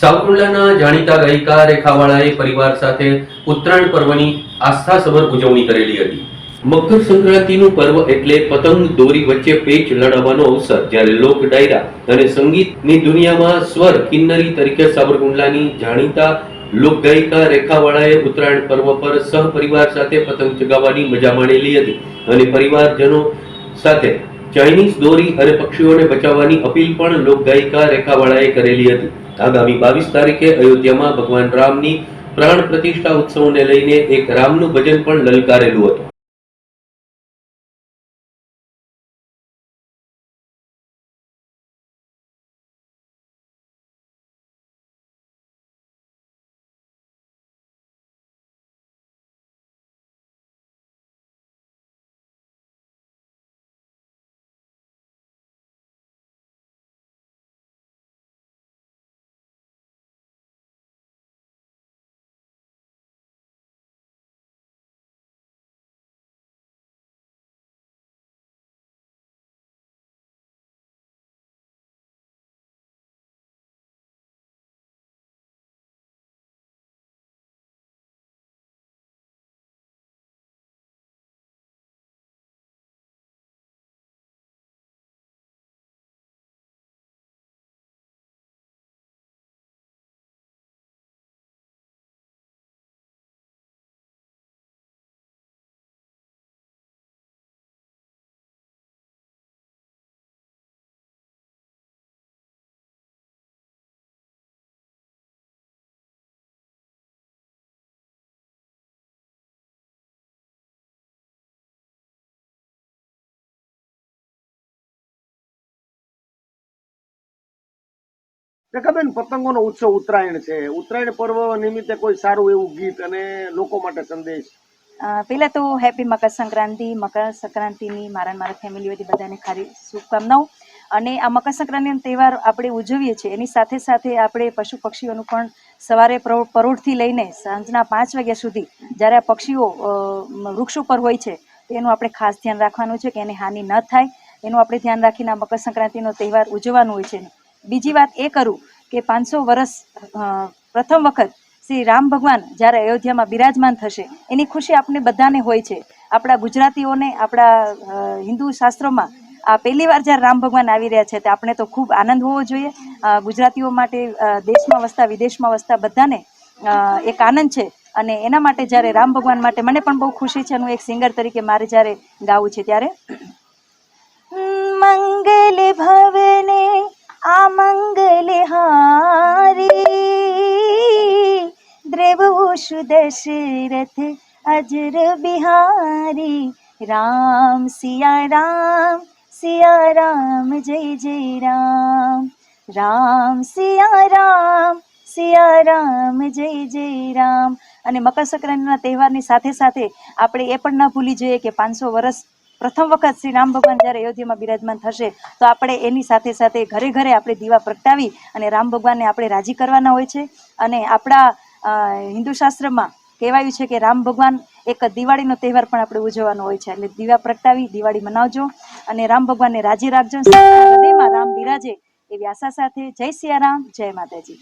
સાવરકુંડલાના જાણીતા ગાયિકા રેખાવાળાએ પરિવાર સાથે ઉત્તરાયણ પર્વની આસ્થાસભર ઉજવણી કરેલી હતી. મકર સંક્રાંતિનું પર્વ એટલે પતંગ દોરી વચ્ચે પેચ લડાવવાનો અવસર, જ્યારે લોક ડાયરા અને સંગીતની દુનિયામાં સ્વર કિન્નરી તરીકે સાવરકુંડલાની જાણીતા લોકગાયિકા રેખાવાળાએ ઉત્તરાયણ પર્વ પર સહપરિવાર સાથે પતંગ ચગાવવાની મજા માણેલી હતી અને પરિવારજનો સાથે ચાઇનીઝ દોરી અને પક્ષીઓને બચાવવાની અપીલ પણ લોકગાયિકા રેખાવાળાએ કરેલી હતી. આગામી બાવીસ તારીખે અયોધ્યામાં ભગવાન રામની પ્રાણ પ્રતિષ્ઠા ઉત્સવને લઈને એક રામનું ભજન પણ લલકારેલું હતું. રેખાબેન પતંગોનો ઉત્સવ ઉત્તરાયણ છે. ઉત્તરાયણ પર્વ નિમિત્તે કોઈ સારું એવું ગીત અને લોકો માટે સંદેશ. પહેલાં તો હેપી મકર સંક્રાંતિ, મકર સંક્રાંતિની મારા મારા ફેમિલી બધી બધાને ખારી શુભકામનાઓ. અને આ મકર સંક્રાંતિનો તહેવાર આપણે ઉજવીએ છીએ. એની સાથે સાથે આપણે પશુ પક્ષીઓનું પણ સવારે પ્રો- પરોઢથી લઈને સાંજના પાંચ વાગ્યા સુધી જ્યારે આ પક્ષીઓ વૃક્ષ ઉપર હોય છે એનું આપણે ખાસ ધ્યાન રાખવાનું છે કે એને હાનિ ન થાય. એનું આપણે ધ્યાન રાખીને આ મકર સંક્રાંતિનો તહેવાર ઉજવવાનો હોય છે. બીજી વાત એ કરું કે પાંચસો વર્ષ પ્રથમ વખત શ્રી રામ ભગવાન જ્યારે અયોધ્યામાં બિરાજમાન થશે, એની ખુશી આપણે બધાને હોય છે. આપણા ગુજરાતીઓને, આપણા હિન્દુ શાસ્ત્રોમાં આ પહેલી વાર જ્યારે રામ ભગવાન આવી રહ્યા છે, તો આપણે તો ખૂબ આનંદ હોવો જોઈએ. ગુજરાતીઓ માટે દેશમાં વસતા, વિદેશમાં વસતા બધાને એક આનંદ છે. અને એના માટે જ્યારે રામ ભગવાન માટે મને પણ બહુ ખુશી છે હું એક સિંગર તરીકે મારે જ્યારે ગાવું છે ત્યારે, મંગલ ભવને દ્રવોષુ दशरथ, अजर બિહારી રામ સિયા રામ સિયા રામ જય જય રામ રામ સિયા રામ સિયા રામ જય જય રામ અને મકર સંક્રાંતિના તહેવારની સાથે સાથે આપણે એ પણ ન ભૂલી જોઈએ કે પાંચસો વર્ષ પ્રથમ વખત શ્રી રામ ભગવાન જ્યારે અયોધ્યામાં બિરાજમાન થશે, તો આપણે એની સાથે સાથે ઘરે ઘરે આપણે દીવા પ્રગટાવી અને રામ ભગવાનને આપણે રાજી કરવાના હોય છે. અને આપણા હિન્દુ શાસ્ત્રમાં કહેવાયું છે કે રામ ભગવાન એક દિવાળીનો તહેવાર પણ આપણે ઉજવવાનો હોય છે. એટલે દીવા પ્રગટાવી, દિવાળી મનાવજો અને રામ ભગવાનને રાજી રાખજો. રામ બિરાજે એવી આશા સાથે જય સિયારામ, જય માતાજી.